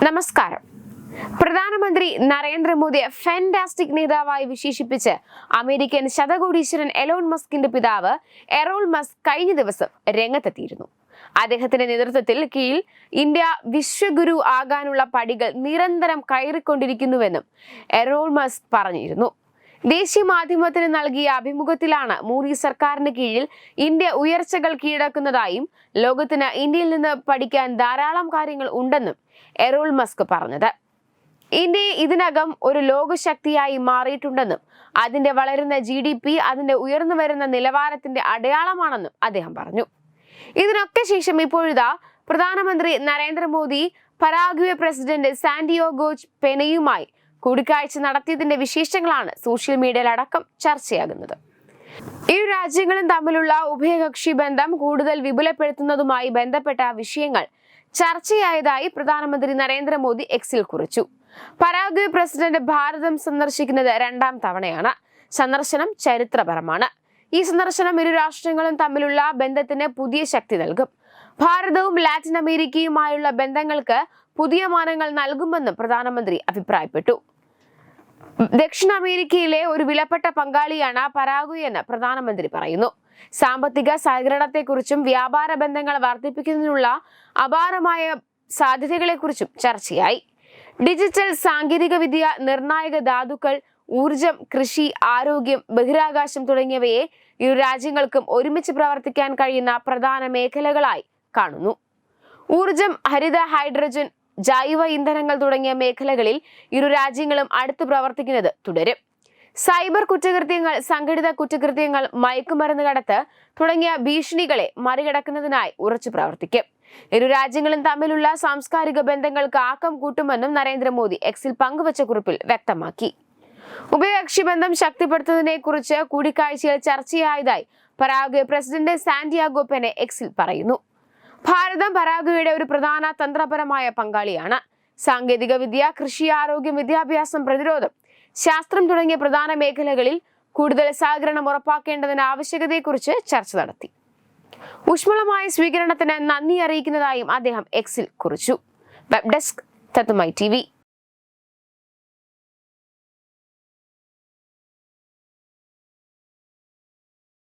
നമസ്കാരം. പ്രധാനമന്ത്രി നരേന്ദ്രമോദിയെ ഫാന്റാസ്റ്റിക് നേതാവായി വിശേഷിപ്പിച്ച് അമേരിക്കൻ ശതകോടീശ്വരൻ എലോൺ മസ്കിന്റെ പിതാവ് എറോൾ മസ്ക് കഴിഞ്ഞ ദിവസം രംഗത്തെത്തിയിരുന്നു. അദ്ദേഹത്തിന്റെ നേതൃത്വത്തിൽ കീഴിൽ ഇന്ത്യ വിശ്വഗുരു ആകാനുള്ള പടികൾ നിരന്തരം കയറിക്കൊണ്ടിരിക്കുന്നുവെന്നും എറോൾ മസ്ക് പറഞ്ഞിരുന്നു. ദേശീയ മാധ്യമത്തിന് നൽകിയ അഭിമുഖത്തിലാണ് മോദി സർക്കാരിന് കീഴിൽ ഇന്ത്യ ഉയർച്ചകൾ കീഴടക്കുന്നതായും ലോകത്തിന് ഇന്ത്യയിൽ നിന്ന് പഠിക്കാൻ ധാരാളം കാര്യങ്ങൾ ഉണ്ടെന്നും എറോൾ മസ്ക് പറഞ്ഞത്. ഇന്ത്യ ഇതിനകം ഒരു ലോകശക്തിയായി മാറിയിട്ടുണ്ടെന്നും അതിന്റെ വളരുന്ന ജി ഡി പി അതിന്റെ ഉയർന്നു വരുന്ന നിലവാരത്തിന്റെ അടയാളമാണെന്നും അദ്ദേഹം പറഞ്ഞു. ഇതിനൊക്കെ ശേഷം ഇപ്പോഴിതാ പ്രധാനമന്ത്രി നരേന്ദ്രമോദി പരാഗ്വെ പ്രസിഡന്റ് സാന്റിയോഗോജ് പെനയുമായി കൂടിക്കാഴ്ച നടത്തിയതിന്റെ വിശേഷങ്ങളാണ് സോഷ്യൽ മീഡിയയിലടക്കം ചർച്ചയാകുന്നത്. ഇരു രാജ്യങ്ങളും തമ്മിലുള്ള ഉഭയകക്ഷി ബന്ധം കൂടുതൽ വിപുലപ്പെടുത്തുന്നതുമായി ബന്ധപ്പെട്ട വിഷയങ്ങൾ ചർച്ചയായതായി പ്രധാനമന്ത്രി നരേന്ദ്രമോദി എക്സിൽ കുറിച്ചു. പരാഗ്വേ പ്രസിഡന്റ് ഭാരതം സന്ദർശിക്കുന്നത് രണ്ടാം തവണയാണ്. സന്ദർശനം ചരിത്രപരമാണ്. ഈ സന്ദർശനം ഇരു രാഷ്ട്രങ്ങളും തമ്മിലുള്ള ബന്ധത്തിന് പുതിയ ശക്തി നൽകും. ഭാരതവും ലാറ്റിൻ അമേരിക്കയുമായുള്ള ബന്ധങ്ങൾക്ക് പുതിയ മാനങ്ങൾ നൽകുമെന്നും പ്രധാനമന്ത്രി അഭിപ്രായപ്പെട്ടു. ദക്ഷിണ അമേരിക്കയിലെ ഒരു വിലപ്പെട്ട പങ്കാളിയാണ് പരാഗ്വെ എന്ന് പ്രധാനമന്ത്രി പറയുന്നു. സാമ്പത്തിക സഹകരണത്തെക്കുറിച്ചും വ്യാപാര ബന്ധങ്ങൾ വർദ്ധിപ്പിക്കുന്നതിനുള്ള അപാരമായ സാധ്യതകളെക്കുറിച്ചും ചർച്ചയായി. ഡിജിറ്റൽ സാങ്കേതിക വിദ്യ നിർണായക ധാതുക്കൾ ഊർജം കൃഷി ആരോഗ്യം ബഹിരാകാശം തുടങ്ങിയവയെ ഇരു രാജ്യങ്ങൾക്കും ഒരുമിച്ച് പ്രവർത്തിക്കാൻ കഴിയുന്ന പ്രധാന മേഖലകളായി കാണുന്നു. ഊർജം ഹരിത ഹൈഡ്രജൻ ജൈവ ഇന്ധനങ്ങൾ തുടങ്ങിയ മേഖലകളിൽ ഇരു രാജ്യങ്ങളും അടുത്ത് പ്രവർത്തിക്കുന്നത് തുടരും. സൈബർ കുറ്റകൃത്യങ്ങൾ സംഘടിത കുറ്റകൃത്യങ്ങൾ മയക്കുമരുന്ന് കടത്ത് തുടങ്ങിയ ഭീഷണികളെ മറികടക്കുന്നതിനായി ഉറച്ചു പ്രവർത്തിക്കും. ഇരു രാജ്യങ്ങളും തമ്മിലുള്ള സാംസ്കാരിക ബന്ധങ്ങൾക്ക് ആക്കം കൂട്ടുമെന്നും നരേന്ദ്രമോദി എക്സിൽ പങ്കുവച്ച കുറിപ്പിൽ വ്യക്തമാക്കി. ഉഭയകക്ഷി ബന്ധം ശക്തിപ്പെടുത്തുന്നതിനെ കുറിച്ച് കൂടിക്കാഴ്ചയിൽ ചർച്ചയായതായി പരാഗ്വെ പ്രസിഡന്റ് സാന്റിയാഗോ പെനെ എക്സിൽ പറയുന്നു. ഭാരതം പരാഗ്വയുടെ ഒരു പ്രധാന തന്ത്രപരമായ പങ്കാളിയാണ്. സാങ്കേതിക വിദ്യ കൃഷി ആരോഗ്യം വിദ്യാഭ്യാസം പ്രതിരോധം ശാസ്ത്രം തുടങ്ങിയ പ്രധാന മേഖലകളിൽ കൂടുതൽ സഹകരണം ഉറപ്പാക്കേണ്ടതിന്റെ ആവശ്യകതയെക്കുറിച്ച് ചർച്ച നടത്തി. ഊഷ്മളമായ സ്വീകരണത്തിന് നന്ദി അറിയിക്കുന്നതായും അദ്ദേഹം എക്സിൽ കുറിച്ചു. Web desk തത്തുമായി T